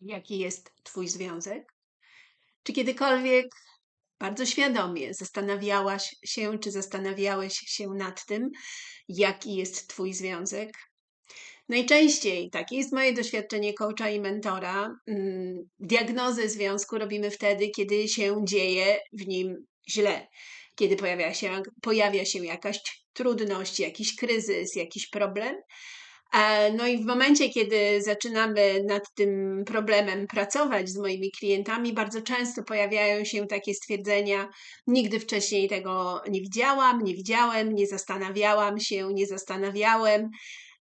jaki jest Twój związek? Czy kiedykolwiek bardzo świadomie zastanawiałaś się, czy zastanawiałeś się nad tym, jaki jest Twój związek? Najczęściej, takie jest moje doświadczenie coacha i mentora, mm, diagnozę związku robimy wtedy, kiedy się dzieje w nim źle, kiedy pojawia się, pojawia się jakaś trudność, jakiś kryzys, jakiś problem. E, no i w momencie, kiedy zaczynamy nad tym problemem pracować z moimi klientami, bardzo często pojawiają się takie stwierdzenia: Nigdy wcześniej tego nie widziałam, nie widziałem, nie zastanawiałam się, nie zastanawiałem.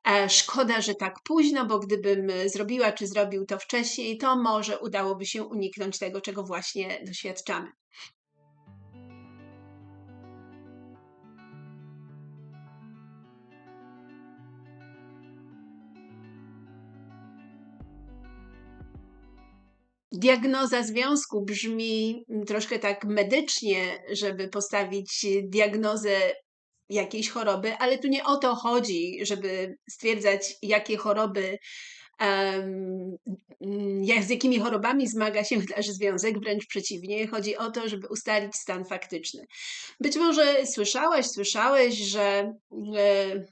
E, szkoda, że tak późno, bo gdybym zrobiła czy zrobił to wcześniej, to może udałoby się uniknąć tego, czego właśnie doświadczamy. Diagnoza związku brzmi troszkę tak medycznie, żeby postawić diagnozę jakiejś choroby, ale tu nie o to chodzi, żeby stwierdzać, jakie choroby, jak, z jakimi chorobami zmaga się nasz związek, wręcz przeciwnie, chodzi o to, żeby ustalić stan faktyczny. Być może słyszałaś, słyszałeś, że e,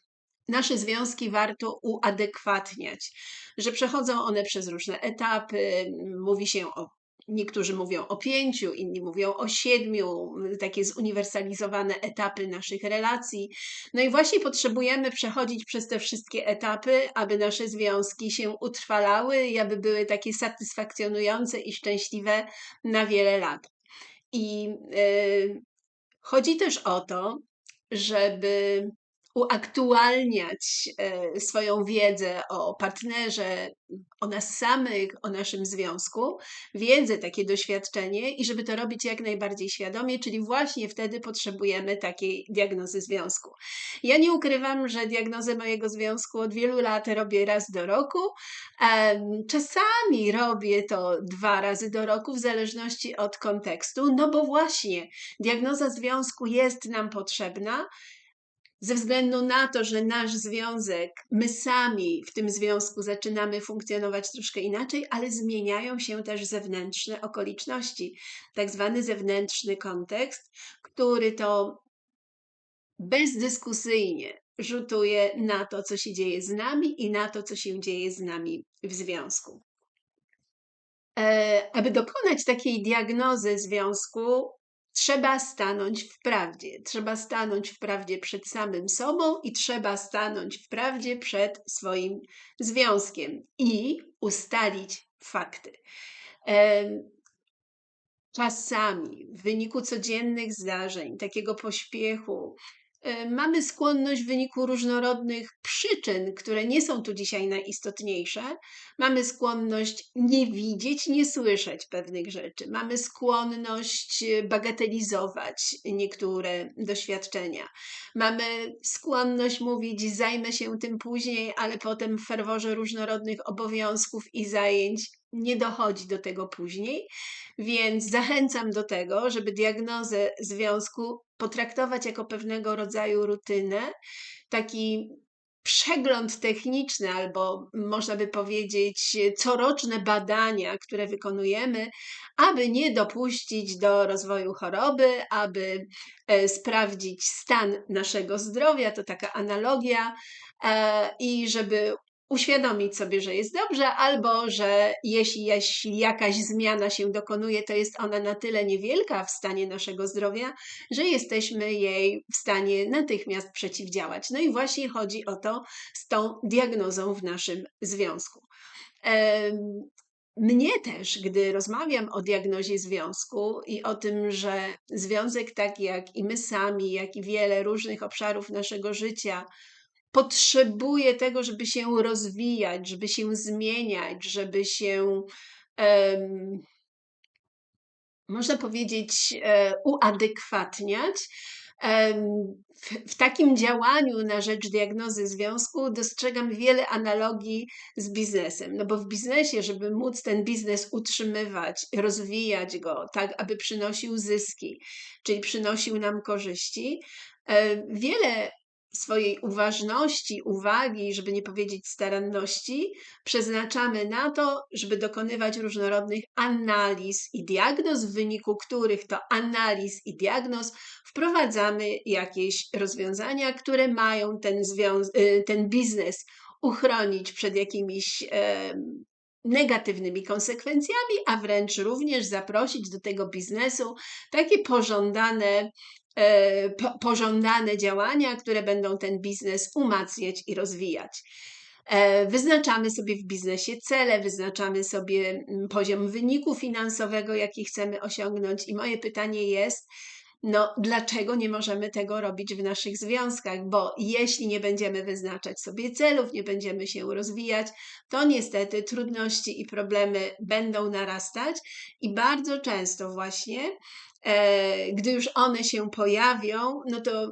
nasze związki warto uadekwatniać, że przechodzą one przez różne etapy. Mówi się o Niektórzy mówią o pięciu, inni mówią o siedmiu, takie zuniwersalizowane etapy naszych relacji. No i właśnie potrzebujemy przechodzić przez te wszystkie etapy, aby nasze związki się utrwalały i aby były takie satysfakcjonujące i szczęśliwe na wiele lat. I yy, chodzi też o to, żeby uaktualniać e, swoją wiedzę o partnerze, o nas samych, o naszym związku, wiedzę, takie doświadczenie i żeby to robić jak najbardziej świadomie, czyli właśnie wtedy potrzebujemy takiej diagnozy związku. Ja nie ukrywam, że diagnozę mojego związku od wielu lat robię raz do roku. Czasami robię to dwa razy do roku, w zależności od kontekstu, no bo właśnie diagnoza związku jest nam potrzebna ze względu na to, że nasz związek, my sami w tym związku zaczynamy funkcjonować troszkę inaczej, ale zmieniają się też zewnętrzne okoliczności, tak zwany zewnętrzny kontekst, który to bezdyskusyjnie rzutuje na to, co się dzieje z nami i na to, co się dzieje z nami w związku. E, aby dokonać takiej diagnozy związku, Trzeba stanąć w prawdzie. Trzeba stanąć w prawdzie przed samym sobą i trzeba stanąć w prawdzie przed swoim związkiem i ustalić fakty. Czasami w wyniku codziennych zdarzeń, takiego pośpiechu, E, mamy skłonność w wyniku różnorodnych przyczyn, które nie są tu dzisiaj najistotniejsze, mamy skłonność nie widzieć, nie słyszeć pewnych rzeczy, mamy skłonność e, bagatelizować niektóre doświadczenia, mamy skłonność mówić, zajmę się tym później, ale potem w ferworze różnorodnych obowiązków i zajęć nie dochodzi do tego później, więc zachęcam do tego, żeby diagnozę związku potraktować jako pewnego rodzaju rutynę, taki przegląd techniczny, albo można by powiedzieć, coroczne badania, które wykonujemy, aby nie dopuścić do rozwoju choroby, aby e, sprawdzić stan naszego zdrowia, to taka analogia, e, i żeby uświadomić sobie, że jest dobrze, albo że jeśli, jeśli jakaś zmiana się dokonuje, to jest ona na tyle niewielka w stanie naszego zdrowia, że jesteśmy jej w stanie natychmiast przeciwdziałać. No i właśnie chodzi o to z tą diagnozą w naszym związku. Mnie też, gdy rozmawiam o diagnozie związku i o tym, że związek, tak jak i my sami, jak i wiele różnych obszarów naszego życia, potrzebuje tego, żeby się rozwijać, żeby się zmieniać, żeby się, um, można powiedzieć, e, uadekwatniać. W, w takim działaniu na rzecz diagnozy związku dostrzegam wiele analogii z biznesem. No bo w biznesie, żeby móc ten biznes utrzymywać, rozwijać go tak, aby przynosił zyski, czyli przynosił nam korzyści, e, wiele swojej uważności, uwagi, żeby nie powiedzieć staranności, przeznaczamy na to, żeby dokonywać różnorodnych analiz i diagnoz, w wyniku których to analiz i diagnoz wprowadzamy jakieś rozwiązania, które mają ten, y, ten biznes uchronić przed jakimiś e, negatywnymi konsekwencjami, a wręcz również zaprosić do tego biznesu takie pożądane pożądane działania, które będą ten biznes umacniać i rozwijać. E, wyznaczamy sobie w biznesie cele, wyznaczamy sobie mm, poziom wyniku finansowego, jaki chcemy osiągnąć, i moje pytanie jest, no, dlaczego nie możemy tego robić w naszych związkach? Bo jeśli nie będziemy wyznaczać sobie celów, nie będziemy się rozwijać, to niestety trudności i problemy będą narastać i bardzo często właśnie E, gdy już one się pojawią, no to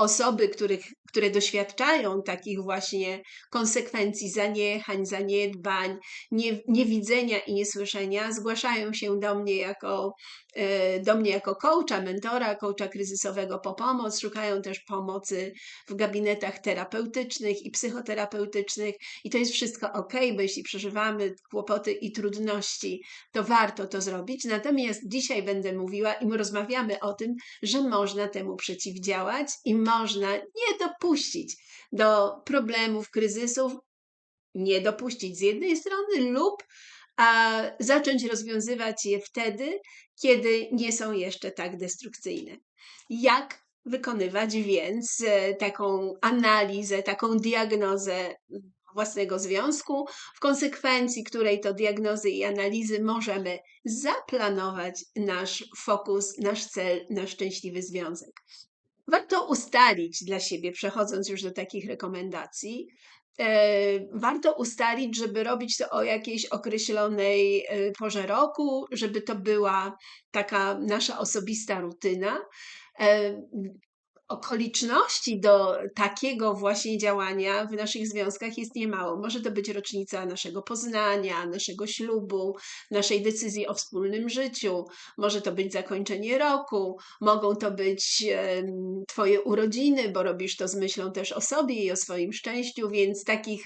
osoby, których, które doświadczają takich właśnie konsekwencji zaniechań, zaniedbań, nie, niewidzenia i niesłyszenia, zgłaszają się do mnie jako E, do mnie jako coacha, mentora, coacha kryzysowego po pomoc. Szukają też pomocy w gabinetach terapeutycznych i psychoterapeutycznych i to jest wszystko ok, bo jeśli przeżywamy kłopoty i trudności, to warto to zrobić. Natomiast dzisiaj będę mówiła i my rozmawiamy o tym, że można temu przeciwdziałać i można nie dopuścić do problemów, kryzysów, nie dopuścić z jednej strony lub a zacząć rozwiązywać je wtedy, kiedy nie są jeszcze tak destrukcyjne. Jak wykonywać więc e, taką analizę, taką diagnozę własnego związku, w konsekwencji której to diagnozy i analizy możemy zaplanować nasz fokus, nasz cel, nasz szczęśliwy związek. Warto ustalić dla siebie, przechodząc już do takich rekomendacji, E, warto ustalić, żeby robić to o jakiejś określonej e, porze roku, żeby to była taka nasza osobista rutyna. Okoliczności do takiego właśnie działania w naszych związkach jest niemało. Może to być rocznica naszego poznania, naszego ślubu, naszej decyzji o wspólnym życiu, może to być zakończenie roku, mogą to być Twoje urodziny, bo robisz to z myślą też o sobie i o swoim szczęściu, więc takich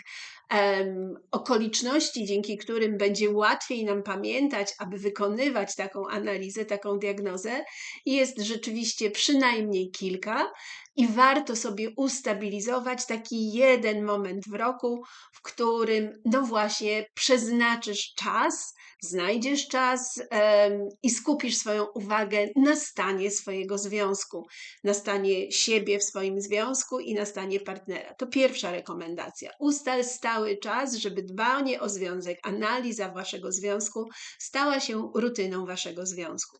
okoliczności, dzięki którym będzie łatwiej nam pamiętać, aby wykonywać taką analizę, taką diagnozę, jest rzeczywiście przynajmniej kilka i warto sobie ustabilizować taki jeden moment w roku, w którym no właśnie przeznaczysz czas, znajdziesz czas i skupisz swoją uwagę na stanie swojego związku, na stanie siebie w swoim związku i na stanie partnera. To pierwsza rekomendacja. Ustal stały czas, żeby dbanie o związek, analiza waszego związku stała się rutyną waszego związku.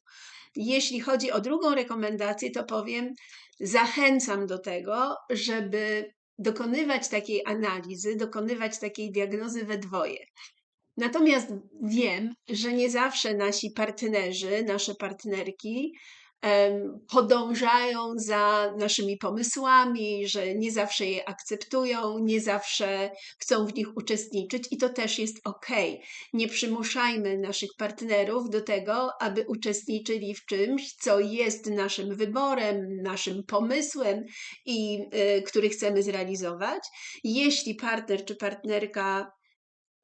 Jeśli chodzi o drugą rekomendację, to powiem, zachęcam do tego, żeby dokonywać takiej analizy, dokonywać takiej diagnozy we dwoje. Natomiast wiem, że nie zawsze nasi partnerzy, nasze partnerki podążają za naszymi pomysłami, że nie zawsze je akceptują, nie zawsze chcą w nich uczestniczyć i to też jest ok. Nie przymuszajmy naszych partnerów do tego, aby uczestniczyli w czymś, co jest naszym wyborem, naszym pomysłem i y, który chcemy zrealizować. Jeśli partner czy partnerka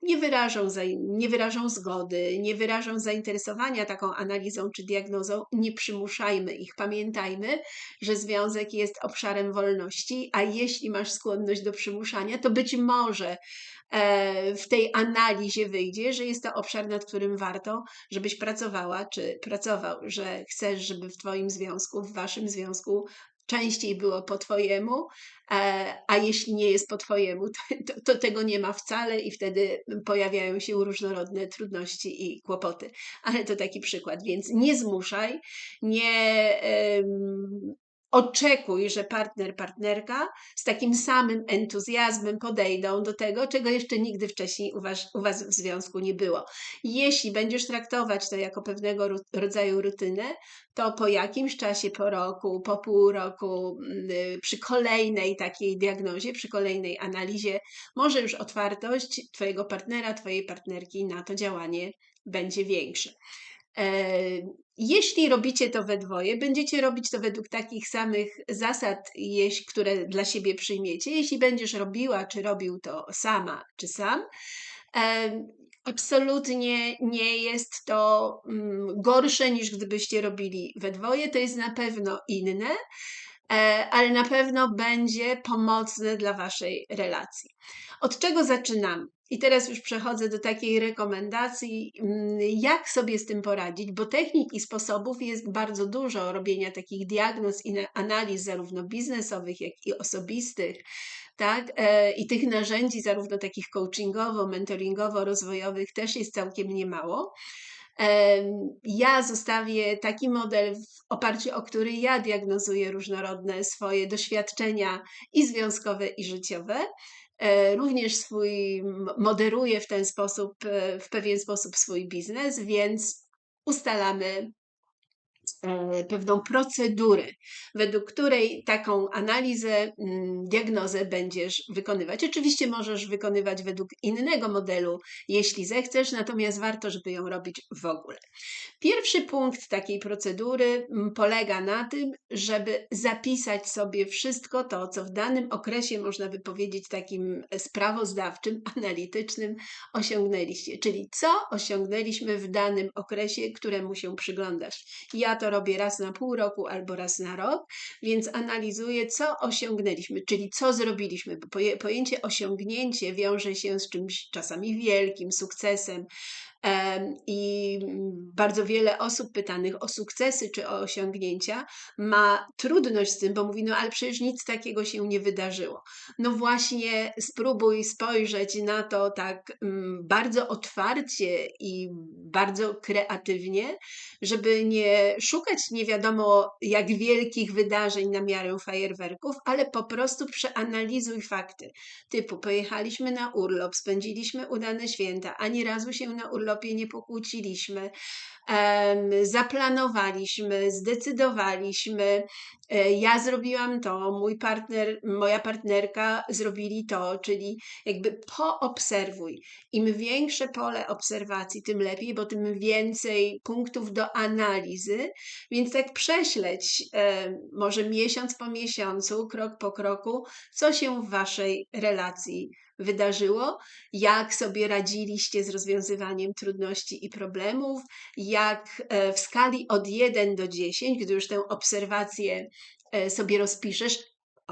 nie wyrażą, nie wyrażą zgody, nie wyrażą zainteresowania taką analizą czy diagnozą, nie przymuszajmy ich. Pamiętajmy, że związek jest obszarem wolności, a jeśli masz skłonność do przymuszania, to być może e, w tej analizie wyjdzie, że jest to obszar, nad którym warto, żebyś pracowała czy pracował, że chcesz, żeby w Twoim związku, w Waszym związku częściej było po Twojemu, e, a jeśli nie jest po Twojemu, to, to, tego nie ma wcale i wtedy pojawiają się różnorodne trudności i kłopoty. Ale to taki przykład, więc nie zmuszaj, nie. Oczekuj, że partner, partnerka z takim samym entuzjazmem podejdą do tego, czego jeszcze nigdy wcześniej u was, u was w związku nie było. Jeśli będziesz traktować to jako pewnego rodzaju rutynę, to po jakimś czasie, po roku, po pół roku, mm, przy kolejnej takiej diagnozie, przy kolejnej analizie, może już otwartość Twojego partnera, Twojej partnerki na to działanie będzie większa. Jeśli robicie to we dwoje, będziecie robić to według takich samych zasad, które dla siebie przyjmiecie. Jeśli będziesz robiła, czy robił to sama, czy sam, absolutnie nie jest to mm, gorsze niż gdybyście robili we dwoje. To jest na pewno inne, e, ale na pewno będzie pomocne dla waszej relacji. Od czego zaczynamy? I teraz już przechodzę do takiej rekomendacji, mm, jak sobie z tym poradzić, bo technik i sposobów jest bardzo dużo robienia takich diagnoz i na- analiz, zarówno biznesowych, jak i osobistych, tak? E, I tych narzędzi, zarówno takich coachingowo, mentoringowo, rozwojowych, też jest całkiem niemało. Em, Ja zostawię taki model, w oparciu o który ja diagnozuję różnorodne swoje doświadczenia i związkowe, i życiowe. E, Również swój m- moderuję w ten sposób, e, w pewien sposób swój biznes, więc ustalamy pewną procedurę, według której taką analizę, mm, diagnozę będziesz wykonywać. Oczywiście możesz wykonywać według innego modelu, jeśli zechcesz, natomiast warto, żeby ją robić w ogóle. Pierwszy punkt takiej procedury mm, polega na tym, żeby zapisać sobie wszystko to, co w danym okresie, można by powiedzieć, takim sprawozdawczym, analitycznym osiągnęliście, czyli co osiągnęliśmy w danym okresie, któremu się przyglądasz. Ja to robię raz na pół roku albo raz na rok, więc analizuję, co osiągnęliśmy, czyli co zrobiliśmy, bo pojęcie osiągnięcie wiąże się z czymś czasami wielkim, sukcesem, Em, I bardzo wiele osób pytanych o sukcesy czy o osiągnięcia ma trudność z tym, bo mówi, no ale przecież nic takiego się nie wydarzyło. No właśnie, spróbuj spojrzeć na to tak mm, bardzo otwarcie i bardzo kreatywnie, żeby nie szukać nie wiadomo jak wielkich wydarzeń na miarę fajerwerków, ale po prostu przeanalizuj fakty. Typu, pojechaliśmy na urlop, spędziliśmy udane święta, ani razu się na urlopie nie pokłóciliśmy, zaplanowaliśmy, zdecydowaliśmy, e, ja zrobiłam to, mój partner, moja partnerka zrobili to, czyli jakby poobserwuj. Im większe pole obserwacji, tym lepiej, bo tym więcej punktów do analizy, więc tak prześledź e, może miesiąc po miesiącu, krok po kroku, co się w waszej relacji wydarzyło, jak sobie radziliście z rozwiązywaniem trudności i problemów, jak e, w skali od 1 do 10, gdy już tę obserwację e, sobie rozpiszesz,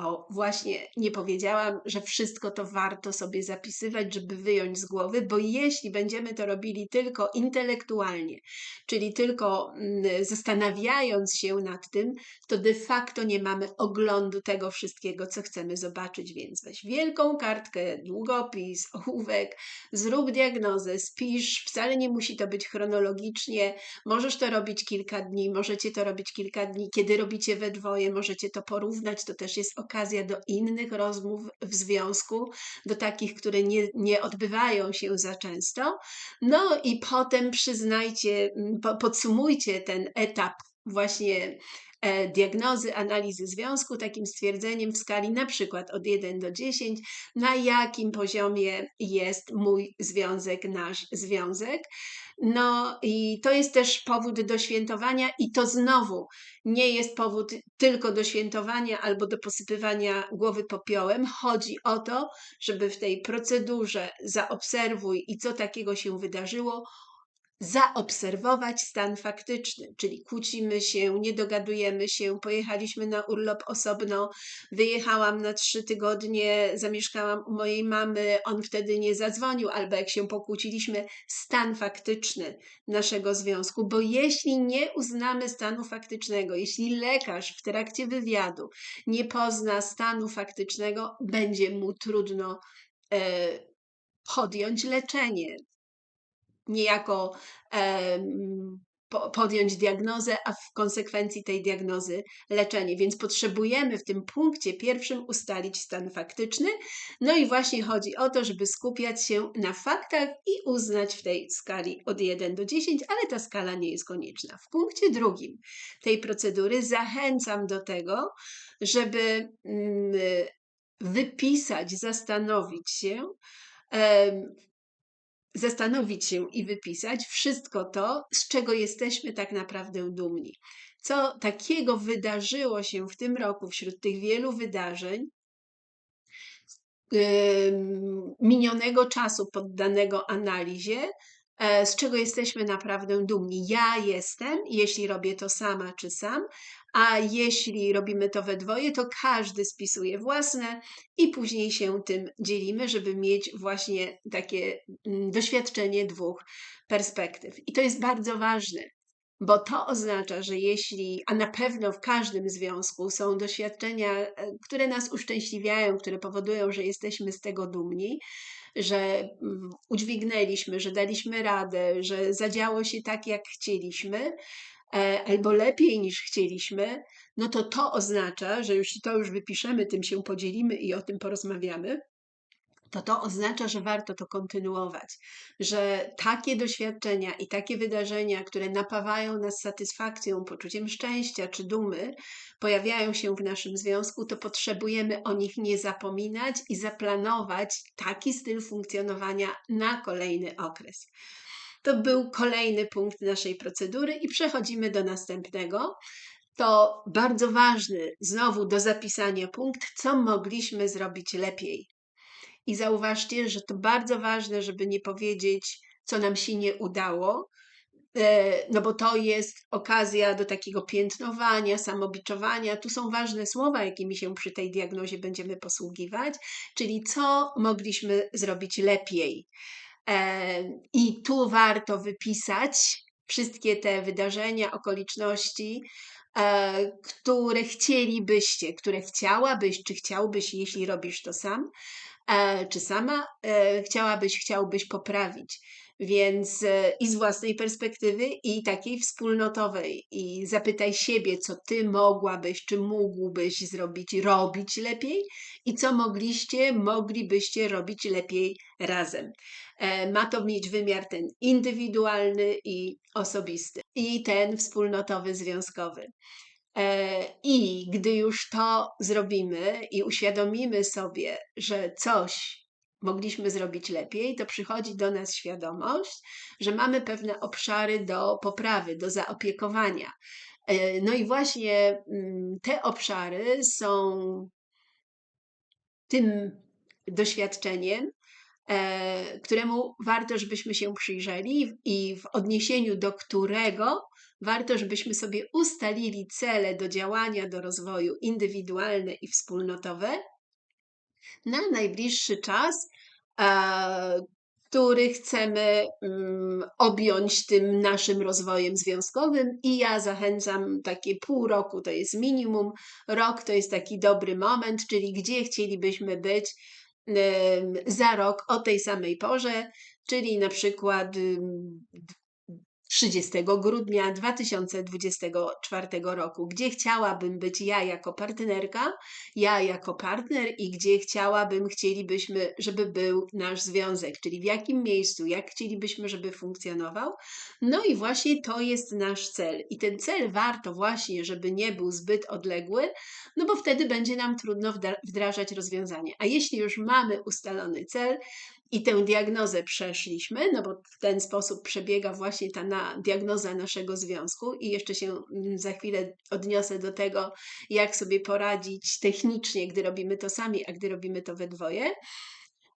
o, właśnie nie powiedziałam, że wszystko to warto sobie zapisywać, żeby wyjąć z głowy, bo jeśli będziemy to robili tylko intelektualnie, czyli tylko mm, zastanawiając się nad tym, to de facto nie mamy oglądu tego wszystkiego, co chcemy zobaczyć. Więc weź wielką kartkę, długopis, ołówek, zrób diagnozę, spisz. Wcale nie musi to być chronologicznie. Możesz to robić kilka dni, możecie to robić kilka dni. Kiedy robicie we dwoje, możecie to porównać. To też jest okazja do innych rozmów w związku, do takich, które nie, nie odbywają się za często. No i potem przyznajcie, po- podsumujcie ten etap właśnie e, diagnozy, analizy związku, takim stwierdzeniem w skali na przykład od 1 do 10, na jakim poziomie jest mój związek, nasz związek. No i to jest też powód do świętowania, i to znowu nie jest powód tylko do świętowania albo do posypywania głowy popiołem. Chodzi o to, żeby w tej procedurze zaobserwuj i co takiego się wydarzyło, zaobserwować stan faktyczny, czyli kłócimy się, nie dogadujemy się, pojechaliśmy na urlop osobno, wyjechałam na trzy tygodnie, zamieszkałam u mojej mamy, on wtedy nie zadzwonił, albo jak się pokłóciliśmy, stan faktyczny naszego związku, bo jeśli nie uznamy stanu faktycznego, jeśli lekarz w trakcie wywiadu nie pozna stanu faktycznego, będzie mu trudno e, podjąć leczenie, niejako podjąć diagnozę, a w konsekwencji tej diagnozy leczenie. Więc potrzebujemy w tym punkcie pierwszym ustalić stan faktyczny. No i właśnie chodzi o to, żeby skupiać się na faktach i uznać w tej skali od 1 do 10, ale ta skala nie jest konieczna. W punkcie drugim tej procedury zachęcam do tego, żeby mm, wypisać, zastanowić się, zastanowić się i wypisać wszystko to, z czego jesteśmy tak naprawdę dumni. Co takiego wydarzyło się w tym roku wśród tych wielu wydarzeń, minionego czasu poddanego analizie, e, z czego jesteśmy naprawdę dumni. Ja jestem, jeśli robię to sama czy sam, a jeśli robimy to we dwoje, to każdy spisuje własne i później się tym dzielimy, żeby mieć właśnie takie mm, doświadczenie dwóch perspektyw. I to jest bardzo ważne, bo to oznacza, że jeśli, a na pewno w każdym związku są doświadczenia, e, które nas uszczęśliwiają, które powodują, że jesteśmy z tego dumni, że mm, udźwignęliśmy, że daliśmy radę, że zadziało się tak, jak chcieliśmy, albo lepiej niż chcieliśmy, no to to oznacza, że jeśli to już wypiszemy, tym się podzielimy i o tym porozmawiamy, to to oznacza, że warto to kontynuować, że takie doświadczenia i takie wydarzenia, które napawają nas satysfakcją, poczuciem szczęścia czy dumy, pojawiają się w naszym związku, to potrzebujemy o nich nie zapominać i zaplanować taki styl funkcjonowania na kolejny okres. To był kolejny punkt naszej procedury i przechodzimy do następnego. To bardzo ważny, znowu do zapisania punkt, co mogliśmy zrobić lepiej i zauważcie, że to bardzo ważne, żeby nie powiedzieć, co nam się nie udało, e, no bo to jest okazja do takiego piętnowania, samobiczowania. Tu są ważne słowa, jakimi się przy tej diagnozie będziemy posługiwać, czyli co mogliśmy zrobić lepiej. E, I tu warto wypisać wszystkie te wydarzenia, okoliczności, e, które chcielibyście, które chciałabyś, czy chciałbyś, jeśli robisz to sam, E, czy sama chciałabyś, chciałbyś poprawić. Więc e, i z własnej perspektywy, i takiej wspólnotowej. I zapytaj siebie, co ty mogłabyś, czy mógłbyś zrobić, robić lepiej, i co mogliście, moglibyście robić lepiej razem. Ma to mieć wymiar ten indywidualny i osobisty, i ten wspólnotowy, związkowy. E, I gdy już to zrobimy i uświadomimy sobie, że coś mogliśmy zrobić lepiej, to przychodzi do nas świadomość, że mamy pewne obszary do poprawy, do zaopiekowania. E, no i właśnie mm, te obszary są tym doświadczeniem, e, któremu warto, żebyśmy się przyjrzeli i w odniesieniu do którego warto, żebyśmy sobie ustalili cele do działania, do rozwoju indywidualne i wspólnotowe na najbliższy czas, który chcemy mm, objąć tym naszym rozwojem związkowym. I ja zachęcam takie pół roku to jest minimum, rok to jest taki dobry moment, czyli gdzie chcielibyśmy być za rok o tej samej porze, czyli na przykład 30 grudnia 2024 roku, gdzie chciałabym być ja jako partnerka, ja jako partner i gdzie chciałabym, chcielibyśmy, żeby był nasz związek, czyli w jakim miejscu, jak chcielibyśmy, żeby funkcjonował. No i właśnie to jest nasz cel. I ten cel warto właśnie, żeby nie był zbyt odległy, no bo wtedy będzie nam trudno wdrażać rozwiązanie. A jeśli już mamy ustalony cel, i tę diagnozę przeszliśmy, no bo w ten sposób przebiega właśnie ta na, diagnoza naszego związku i jeszcze się mm, za chwilę odniosę do tego, jak sobie poradzić technicznie, gdy robimy to sami, a gdy robimy to we dwoje.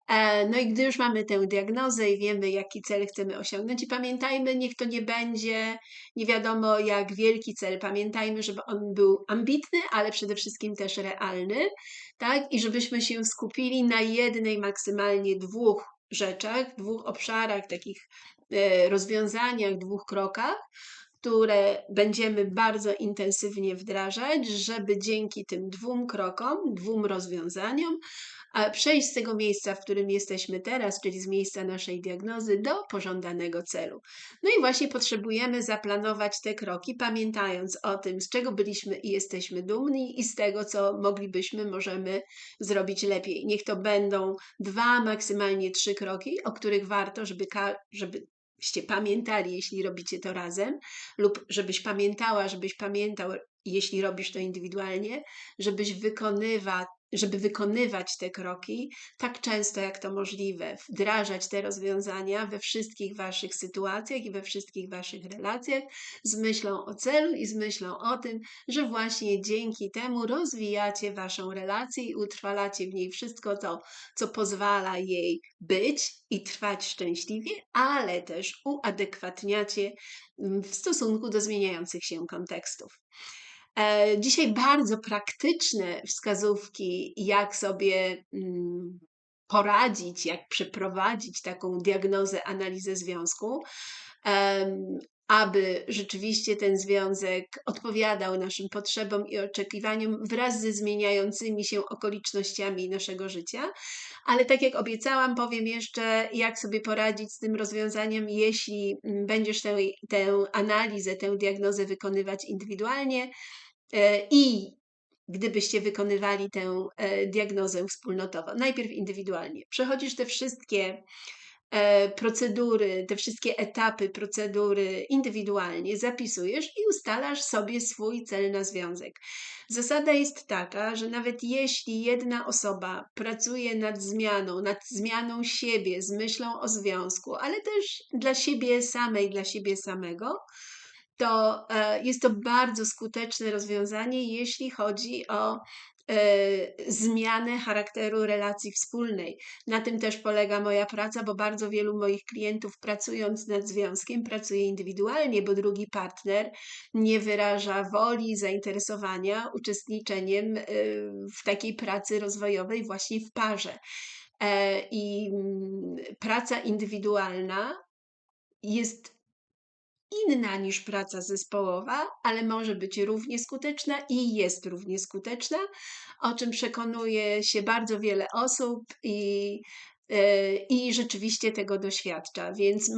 E, no i gdy już mamy tę diagnozę i wiemy, jaki cel chcemy osiągnąć, i pamiętajmy, niech to nie będzie nie wiadomo jak wielki cel. Pamiętajmy, żeby on był ambitny, ale przede wszystkim też realny, tak? I żebyśmy się skupili na jednej, maksymalnie dwóch rzeczach, dwóch obszarach, takich e, rozwiązaniach, dwóch krokach, które będziemy bardzo intensywnie wdrażać, żeby dzięki tym dwóm krokom, dwóm rozwiązaniom, przejść z tego miejsca, w którym jesteśmy teraz, czyli z miejsca naszej diagnozy, do pożądanego celu. No i właśnie potrzebujemy zaplanować te kroki, pamiętając o tym, z czego byliśmy i jesteśmy dumni, i z tego, co moglibyśmy, możemy zrobić lepiej. Niech to będą dwa, maksymalnie trzy kroki, o których warto, żeby, żeby byście pamiętali, jeśli robicie to razem, lub żebyś pamiętała, żebyś pamiętał, jeśli robisz to indywidualnie, żebyś wykonywa, żeby wykonywać te kroki tak często jak to możliwe, wdrażać te rozwiązania we wszystkich Waszych sytuacjach i we wszystkich Waszych relacjach z myślą o celu i z myślą o tym, że właśnie dzięki temu rozwijacie Waszą relację i utrwalacie w niej wszystko to, co pozwala jej być i trwać szczęśliwie, ale też uadekwatniacie mm, w stosunku do zmieniających się kontekstów. E, dzisiaj bardzo praktyczne wskazówki, jak sobie mm, poradzić, jak przeprowadzić taką diagnozę, analizę związku, aby rzeczywiście ten związek odpowiadał naszym potrzebom i oczekiwaniom wraz ze zmieniającymi się okolicznościami naszego życia. Ale tak jak obiecałam, powiem jeszcze, jak sobie poradzić z tym rozwiązaniem, jeśli mm, będziesz tę, tę analizę, tę diagnozę wykonywać indywidualnie i gdybyście wykonywali tę e, diagnozę wspólnotowo. Najpierw indywidualnie. Przechodzisz te wszystkie E, procedury, te wszystkie etapy procedury indywidualnie zapisujesz i ustalasz sobie swój cel na związek. Zasada jest taka, że nawet jeśli jedna osoba pracuje nad zmianą, nad zmianą siebie z myślą o związku, ale też dla siebie samej, dla siebie samego, to e, jest to bardzo skuteczne rozwiązanie, jeśli chodzi o E, zmianę charakteru relacji wspólnej. Na tym też polega moja praca, bo bardzo wielu moich klientów pracując nad związkiem pracuje indywidualnie, bo drugi partner nie wyraża woli, zainteresowania uczestniczeniem e, w takiej pracy rozwojowej właśnie w parze. I mm, praca indywidualna jest inna niż praca zespołowa, ale może być równie skuteczna i jest równie skuteczna, o czym przekonuje się bardzo wiele osób i, e, i rzeczywiście tego doświadcza. Więc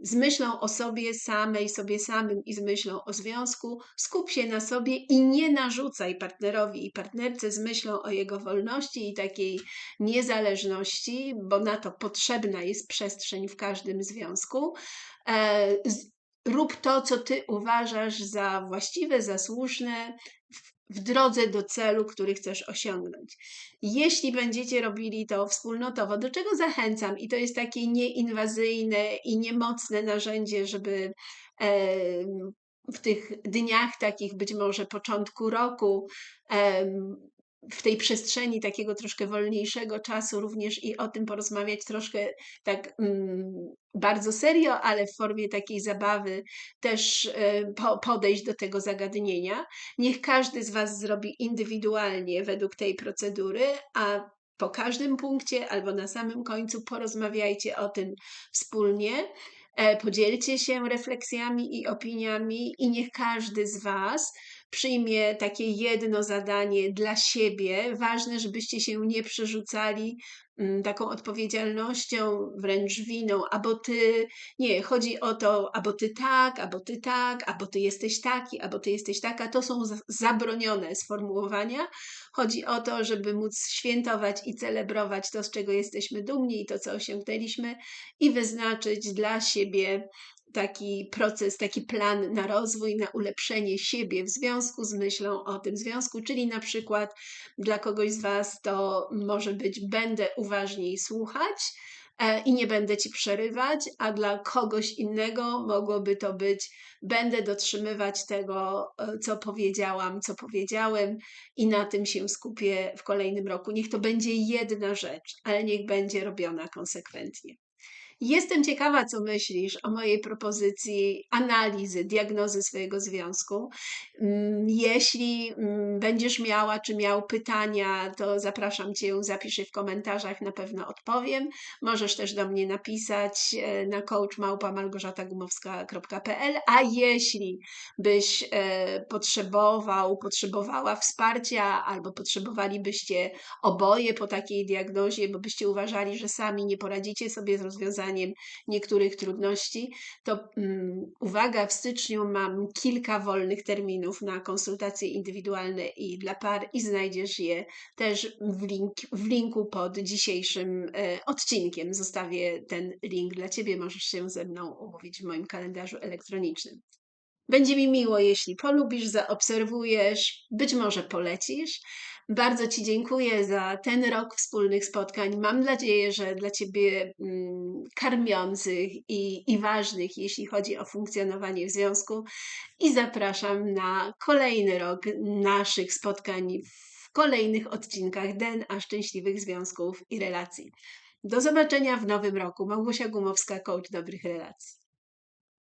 z myślą o sobie samej, sobie samym i z myślą o związku skup się na sobie i nie narzucaj partnerowi i partnerce z myślą o jego wolności i takiej niezależności, bo na to potrzebna jest przestrzeń w każdym związku e, rób to, co ty uważasz za właściwe, za słuszne w drodze do celu, który chcesz osiągnąć. Jeśli będziecie robili to wspólnotowo, do czego zachęcam, i to jest takie nieinwazyjne i niemocne narzędzie, żeby w tych dniach takich być może początku roku w tej przestrzeni takiego troszkę wolniejszego czasu również i o tym porozmawiać troszkę tak mm, bardzo serio, ale w formie takiej zabawy też y, po, podejść do tego zagadnienia. Niech każdy z Was zrobi indywidualnie według tej procedury, a po każdym punkcie albo na samym końcu porozmawiajcie o tym wspólnie. E, podzielcie się refleksjami i opiniami, i niech każdy z Was przyjmie takie jedno zadanie dla siebie. Ważne, żebyście się nie przerzucali mm, taką odpowiedzialnością, wręcz winą, albo ty, nie, chodzi o to, albo ty tak, albo ty tak, albo ty jesteś taki, albo ty jesteś taka. To są zabronione sformułowania. Chodzi o to, żeby móc świętować i celebrować to, z czego jesteśmy dumni i to, co osiągnęliśmy i wyznaczyć dla siebie taki proces, taki plan na rozwój, na ulepszenie siebie w związku z myślą o tym związku, czyli na przykład dla kogoś z Was to może być będę uważniej słuchać e, i nie będę Ci przerywać, a dla kogoś innego mogłoby to być będę dotrzymywać tego, e, co powiedziałam, co powiedziałem i na tym się skupię w kolejnym roku. Niech to będzie jedna rzecz, ale niech będzie robiona konsekwentnie. Jestem ciekawa, co myślisz o mojej propozycji analizy, diagnozy swojego związku. Mm, jeśli mm, będziesz miała czy miał pytania, to zapraszam Cię, zapisz je w komentarzach, na pewno odpowiem. Możesz też do mnie napisać e, na coachmałpa.małgorzatagumowska.pl, a jeśli byś e, potrzebował, potrzebowała wsparcia albo potrzebowalibyście oboje po takiej diagnozie, bo byście uważali, że sami nie poradzicie sobie z rozwiązaniem rozwiązaniem niektórych trudności, to um, uwaga, w styczniu mam kilka wolnych terminów na konsultacje indywidualne i dla par i znajdziesz je też w, link, w linku pod dzisiejszym e, odcinkiem. Zostawię ten link dla Ciebie, możesz się ze mną umówić w moim kalendarzu elektronicznym. Będzie mi miło, jeśli polubisz, zaobserwujesz, być może polecisz. Bardzo Ci dziękuję za ten rok wspólnych spotkań. Mam nadzieję, że dla Ciebie mm, karmiących i, i ważnych, jeśli chodzi o funkcjonowanie w związku. I zapraszam na kolejny rok naszych spotkań w kolejnych odcinkach DNA Szczęśliwych Związków i Relacji. Do zobaczenia w nowym roku. Małgosia Gumowska, coach dobrych relacji.